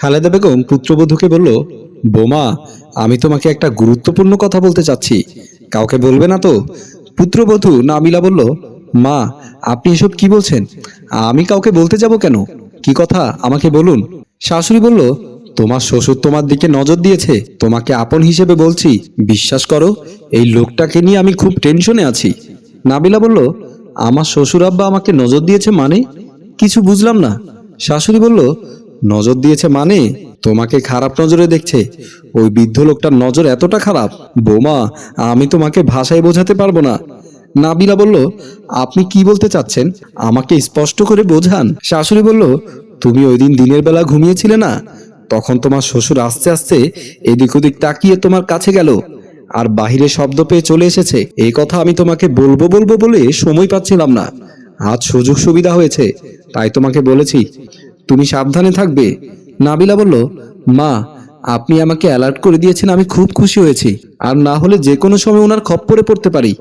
খালেদা বেগম পুত্রবধূকে বলল, বোমা, আমি তোমাকে একটা গুরুত্বপূর্ণ কথা বলতে চাচ্ছি। কাউকে বলবে না তো? পুত্রবধূ নাবিলা বলল, মা, আপনি এসব কি বলছেন? আমি কাউকে বলতে যাব কেন? কি কথা? আমাকে বলুন। শাশুড়ি বলল, তোমার শ্বশুর তোমার দিকে নজর দিয়েছে। তোমাকে আপন হিসেবে বলছি, বিশ্বাস করো, এই লোকটাকে নিয়ে আমি খুব টেনশনে আছি। নাবিলা বলল, আমার শ্বশুর আব্বা আমাকে নজর দিয়েছে মানে? কিছু বুঝলাম না। শাশুড়ি বলল নজর দিয়েছে মানে? তোমাকে খারাপ নজরে দেখছে। ওই বৃদ্ধ লোকটার নজর এতটা খারাপ। বোমা, আমি তোমাকে ভাষায় বোঝাতে পারব না। নাবিলা বলল, আপনি কি বলতে চাচ্ছেন? আমাকে স্পষ্ট করে বোঝান। শাশুড়ি বলল, তুমি ওই দিন দিনের বেলা ঘুমিয়েছিলে না? তখন তোমার শ্বশুর আস্তে আস্তে এদিক ওদিক তাকিয়ে তোমার কাছে গেল আর বাহিরে শব্দ পেয়ে চলে এসেছে। এই কথা আমি তোমাকে বলব বলব বলে সময় পাচ্ছিলাম না। আজ সুযোগ সুবিধা হয়েছে, তাই তোমাকে বলেছি তুমি সাবধানে থাকবে? নাবিলা বলল, মা, আপনি আমাকে অ্যালার্ট করে দিয়েছেন, আমি খুব খুশি হয়েছি। আর না হলে যে কোনো সময় ওনার খপ্পরে পড়তে পারি।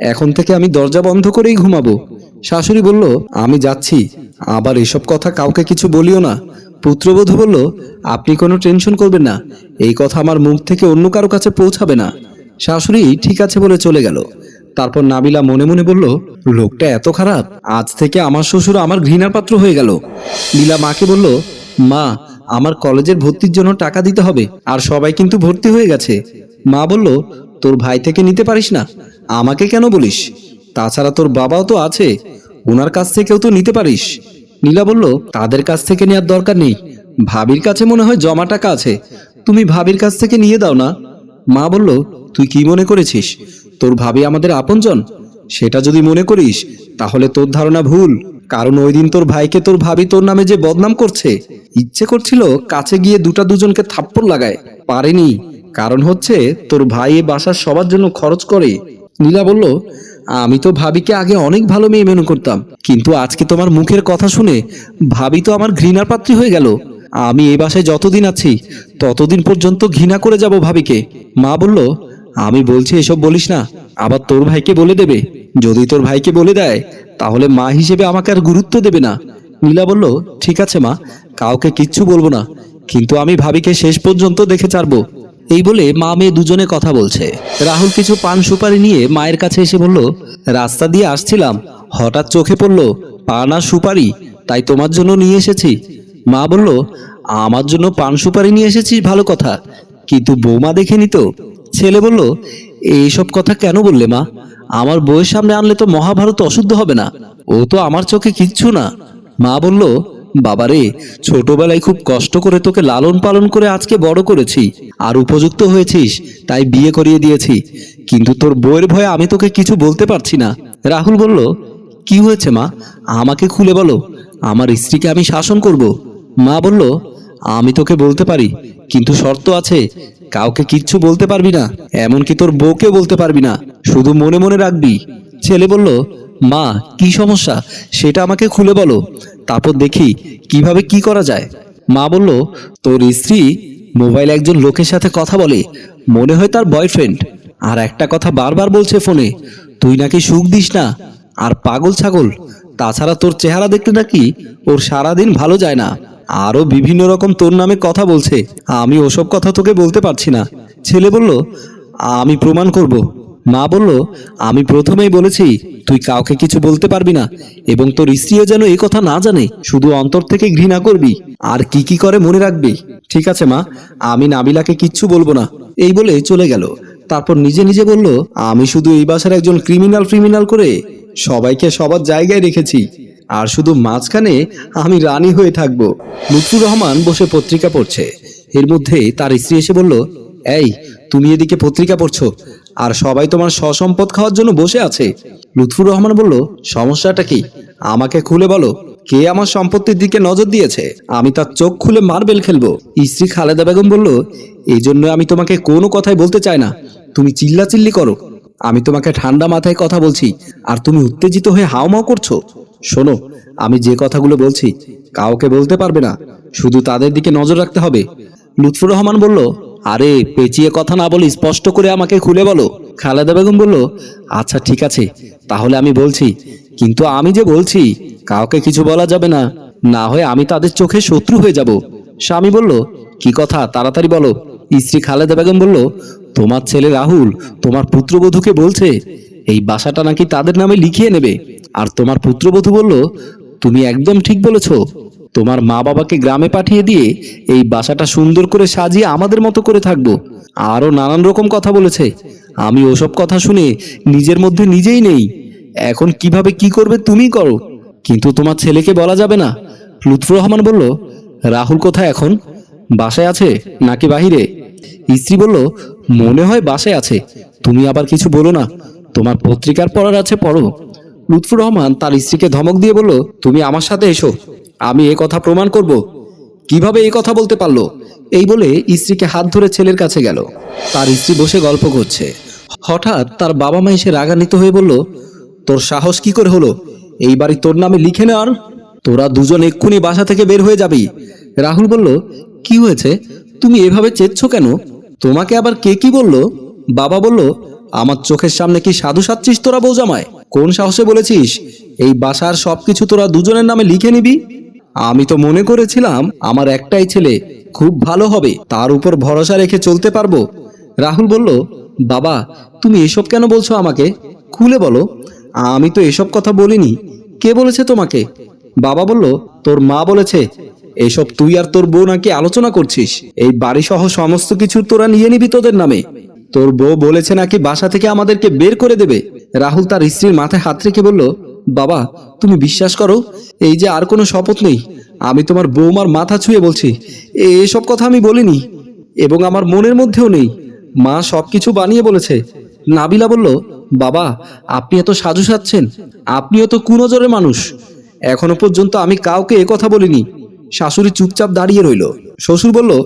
এখন থেকে আমি দরজা বন্ধ করেই ঘুমাবো। শাশুড়ি বলল, আমি যাচ্ছি। আবার এসব কথা কাউকে কিছু বলিও না। পুত্রবধূ বলল, আপনি কোনো টেনশন করবেন না। এই কথা আমার মুখ থেকে অন্য কারও কাছে পৌঁছাবে না। শাশুড়ি, ঠিক আছে বলে চলে গেল। তারপর নাবিলা মনে মনে বলল, লোকটা এত খারাপ, আজ থেকে আমার শ্বশুর আমার ঘৃণার পাত্র হয়ে গেল। লীলা মাকে বলল, মা, আমার কলেজের ভর্তির জন্য টাকা দিতে হবে, আর সবাই কিন্তু ভর্তি হয়ে গেছে। মা বলল, তোর ভাই থেকে নিতে পারিস না, আমাকে কেন বলিস? তাছাড়া তোর বাবাও তো আছে ওনার কাছ থেকেও তো নিতে পারিস। নীলা বলল, তাদের কাছ থেকে নেওয়ার দরকার নেই, ভাবির কাছে মনে হয় জমা টাকা আছে, তুমি ভাবির কাছ থেকে নিয়ে দাও না। মা বলল, তুই কি মনে করেছিস? তোর ভাবি আমাদের আপনজন? সেটা যদি মনে করিস, তাহলে তোর ধারণা ভুল। কারণ ওই দিন তোর ভাইকে তোর ভাবি তোর নামে যে বদনাম করছে, ইচ্ছে করছিল কাছে গিয়ে দুটা দুজনকে থাপ্পড় লাগায়। পারেনি। কারণ হচ্ছে তোর ভাই এ বাসার সবার জন্য খরচ করে। নীলা বলল, আমি তো ভাবিকে আগে অনেক ভালো মেয়ে মেনু করতাম। কিন্তু আজকে তোমার মুখের কথা শুনে ভাবি তো আমার ঘৃণার পাত্রী হয়ে গেল। আমি এই বাসায় যতদিন আছি, ততদিন পর্যন্ত ঘৃণা করে যাব ভাবিকে। মা বলল আমি বলছি এসব বলিস না। আবার তোর ভাইকে বলে দেবে। যদি তোর ভাইকে বলে দেয়, তাহলে মা হিসেবে আমাকে আর গুরুত্ব দেবে না। নীলা বলল, ঠিক আছে মা, কাউকে কিচ্ছু বলব না। কিন্তু আমি ভাবিকে শেষ পর্যন্ত দেখে ছাড়বো। এই বলে মা মেয়ে দুজনে কথা বলছে। রাহুল কিছু পান সুপারি নিয়ে মায়ের কাছে এসে বলল, রাস্তা দিয়ে আসছিলাম। হঠাৎ চোখে পড়ল, পান আর সুপারি, তাই তোমার জন্য নিয়ে এসেছি। মা বলল, আমার জন্য পান সুপারি নিয়ে এসেছিস ভালো কথা। কিন্তু বৌমা দেখে নিত ছেলে বলল, এইসব কথা কেন বললে মা? আমার বউয়ের সামনে আনলে তো মহাভারত অশুদ্ধ হবে না। ও তো আমার চোখে কিচ্ছু না। মা বলল, বাবারে, ছোটবেলায় খুব কষ্ট করে তোকে লালন পালন করে আজকে বড় করেছি। আর উপযুক্ত হয়েছিস, তাই বিয়ে করিয়ে দিয়েছি। কিন্তু তোর বউয়ের ভয়ে আমি তোকে কিছু বলতে পারছি না। রাহুল বলল, কি হয়েছে মা? আমাকে খুলে বলো। আমার স্ত্রীকে আমি শাসন করব। মা বলল, আমি তোকে বলতে পারি, কিন্তু শর্ত আছে। কাউকে কিচ্ছু বলতে পারবি না, এমনকি তোর বউকে বলতে পারবি না, শুধু মনে মনে রাখবি। ছেলে বলল, মা, কি সমস্যা? সেটা আমাকে খুলে বলো। তারপর দেখি, কীভাবে কি করা যায়। মা বলল, তোর স্ত্রী মোবাইলে একজন লোকের সাথে কথা বলে, মনে হয় তার বয়ফ্রেন্ড, আর একটা কথা বারবার বলছে ফোনে, তুই নাকি সুখ দিস না, আর পাগল ছাগল, তাছাড়া তোর চেহারা দেখতে নাকি ওর সারাদিন ভালো যায় না। আরও বিভিন্ন রকম তোর নামে কথা বলছে। আমি ওসব কথা তোকে বলতে পারছি না। ছেলে বলল, আমি প্রমাণ করব। মা বলল, আমি প্রথমেই বলেছি, তুই কাউকে কিছু বলতে পারবি না এবং তোর স্ত্রীও যেন এই কথা না জানে, শুধু অন্তর থেকে ঘৃণা করবি। আর কি কি করে মনে রাখবি? ঠিক আছে মা, আমি নাবিলাকে কিচ্ছু বলব না। এই বলে চলে গেল। তারপর নিজে নিজে বলল, আমি শুধু এই বাসার একজন ক্রিমিনাল ফ্রিমিনাল করে সবাইকে সবার জায়গায় রেখেছি। আর শুধু মাঝখানে আমি রানী হয়ে থাকব। লুৎফুর রহমান বসে পত্রিকা পড়ছে। এর মধ্যে তার স্ত্রী এসে বলল, এই, তুমি এদিকে পত্রিকা পড়ছো, আর সবাই তোমার সসম্পদ খাওয়ার জন্য বসে আছে। লুৎফুর রহমান বলল, সমস্যাটা কি? আমাকে খুলে বলো, কে আমার সম্পত্তির দিকে নজর দিয়েছে? আমি তার চোখ খুলে মার্বেল খেলব। স্ত্রী খালেদা বেগম বলল এই জন্য আমি তোমাকে কোনো কথাই বলতে চাই না। তুমি চিল্লা চিল্লি করো। আমি তোমাকে ঠান্ডা মাথায় কথা বলছি, আর তুমি উত্তেজিত হয়ে হাওমাও করছ। শোনো, আমি যে কথাগুলো বলছি, কাউকে বলতে পারবে না। শুধু তাদের দিকে নজর রাখতে হবে। লুৎফুর রহমান বলল, আরে, পেঁচিয়ে কথা না বলি স্পষ্ট করে আমাকে খুলে বলো। খালেদা বেগম বলল আচ্ছা ঠিক আছে, তাহলে আমি বলছি। কিন্তু আমি যে বলছি, কাউকে কিছু বলা যাবে না। না হয় আমি তাদের চোখে শত্রু হয়ে যাব। স্বামী বলল, কি কথা? তাড়াতাড়ি বলো। স্ত্রী খালেদা বেগম বলল, তোমার ছেলে রাহুল, তোমার পুত্রবধূকে বলছে, এই বাসাটা নাকি তাদের নামে লিখিয়ে নেবে। আর তোমার পুত্রবধূ বলল, তুমি একদম ঠিক বলেছ। তোমার মা বাবাকে গ্রামে পাঠিয়ে দিয়ে এই বাসাটা সুন্দর করে সাজিয়ে আমাদের মতো করে থাকব। আরও নানান রকম কথা বলেছে। আমি ওসব কথা শুনে নিজের মধ্যে নিজেই নেই। এখন কীভাবে কি করবে তুমি করো। কিন্তু তোমার ছেলেকে বলা যাবে না। লুৎফুর রহমান বলল, রাহুল কোথায় এখন? বাসায় আছে নাকি বাহিরে? স্ত্রী বলল, মনে হয় বাসায় আছে। তুমি আবার কিছু বলো না। তোমার পত্রিকার পড়ার আছে, পড়ো। লুৎফুর রহমান তার স্ত্রীকে ধমক দিয়ে বলল, তুমি আমার সাথে এসো, আমি এ কথা প্রমাণ করব। কীভাবে এই কথা বলতে পারল? এই বলে স্ত্রীকে হাত ধরে ছেলের কাছে গেল। তার স্ত্রী বসে গল্প করছে। হঠাৎ তার বাবা মা এসে রাগান্বিত হয়ে বলল, তোর সাহস কি করে হলো? এই বাড়ি তোর নামে লিখে নেওয়ার তোরা দুজন এক্ষুনি বাসা থেকে বের হয়ে যাবি। রাহুল বলল, কি হয়েছে? তুমি এভাবে চেচ্ছ কেন? তোমাকে আবার কে কি বলল? বাবা বলল, আমার চোখের সামনে কি সাধু সাচ্ছিস তোরা বৌজামায় কোন সাহসে বলেছিস? এই বাসার সবকিছু তোরা দুজনের নামে লিখে নিবি। আমি তো মনে করেছিলাম আমার একটাই ছেলে খুব ভালো হবে, তার উপর ভরসা রেখে চলতে পারব। রাহুল বলল, বাবা, তুমি এসব কেন বলছো আমাকে? খুলে বলো। আমি তো এসব কথা বলিনি। কে বলেছে তোমাকে? বাবা বলল, তোর মা বলেছে। এসব তুই আর তোর বউ নাকি আলোচনা করছিস। এই বাড়ি সহ সমস্ত কিছু তোরা নিয়ে নিবি তোদের নামে। তোর বউ বলেছে নাকি বাসা থেকে আমাদেরকে বের করে দেবে? রাহুল তার স্ত্রীর মাথায় হাত রেখে বলল, বাবা, তুমি বিশ্বাস করো? এই যে আর কোনো শপথ নেই। আমি তোমার বৌমার মাথা ছুঁয়ে বলছি। এ- এসব কথা আমি বলিনি এবং আমার মনের মধ্যেও নেই। মা সবকিছু বানিয়ে বলেছে। নাবিলা বলল, বাবা, আপনি এত সাজু সাচ্ছেন আপনিও তো কুনজরের মানুষ। এখনও পর্যন্ত আমি কাউকে এ কথা বলিনি। শাশুড়ি চুপচাপ দাঁড়িয়ে রইল। শ্বশুর বলল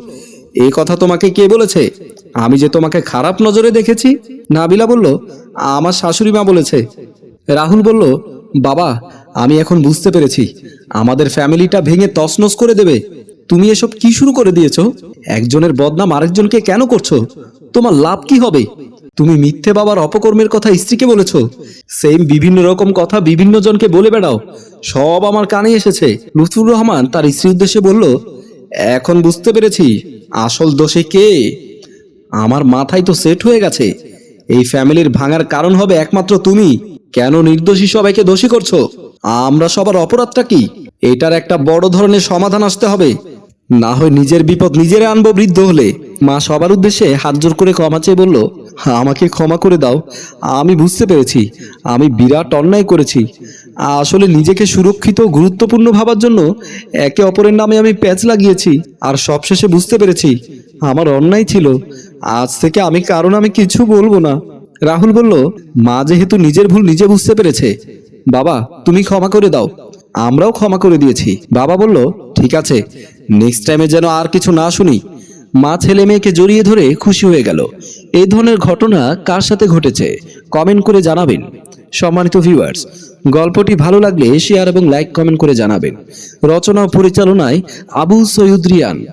এই কথা তোমাকে কে বলেছে? আমি যে তোমাকে খারাপ নজরে দেখেছি? নাবিলা বলল, আমার শাশুড়ি মা বলেছে। রাহুল বলল, বাবা, আমি এখন বুঝতে পেরেছি। আমাদের ফ্যামিলিটা ভেঙে তছনছ করে দেবে। তুমি এসব কি শুরু করে দিয়েছ? একজনের বদনাম আরেকজনকে কেন করছ? তোমার লাভ কি হবে? তুমি মিথ্যে বাবার অপকর্মের কথা স্ত্রীকে বলেছ। সেম বিভিন্ন রকম কথা বিভিন্ন জনকে বলে বেড়াও। সব আমার কানে এসেছে। লুৎফুর রহমান তার স্ত্রীর উদ্দেশ্যে বলল, এখন বুঝতে পেরেছি। আসল দোষে কে? আমার মাথায় তো সেট হয়ে গেছে। এই ফ্যামিলির ভাঙার কারণ হবে একমাত্র তুমি। কেন নির্দোষী সবাইকে দোষী করছ? আমরা সবার অপরাধটা কি? এটার একটা বড় ধরনের সমাধান আসতে হবে। না হয় নিজের বিপদ নিজেরে আনব বৃদ্ধ হলে। মা সবার উদ্দেশ্যে হাত জোর করে ক্ষমা চেয়ে বলল, আমাকে ক্ষমা করে দাও। আমি বুঝতে পেরেছি। আমি বিরাট অন্যায় করেছি। আসলে নিজেকে সুরক্ষিত গুরুত্বপূর্ণ ভাবার জন্য একে অপরের নামে আমি প্যাচ লাগিয়েছি। আর সবশেষে বুঝতে পেরেছি, আমার অন্যায় ছিল। আজ থেকে আমি কারণ আমি কিছু বলব না। রাহুল বলল, মা যেহেতু নিজের ভুল নিজে বুঝতে পেরেছে। বাবা, তুমি ক্ষমা করে দাও। আমরাও ক্ষমা করে দিয়েছি। বাবা বলল, ঠিক আছে। নেক্সট টাইমে যেন আর কিছু না শুনি। মা ছেলে মেয়েকে জড়িয়ে ধরে খুশি হয়ে গেল। এই ধরনের ঘটনা কার সাথে ঘটেছে কমেন্ট করে জানাবেন। সম্মানিত ভিউয়ার্স গল্পটি ভালো লাগলে শেয়ার এবং লাইক কমেন্ট করে জানাবেন। রচনা ও পরিচালনায় আবু সৈয়দ রিয়ান।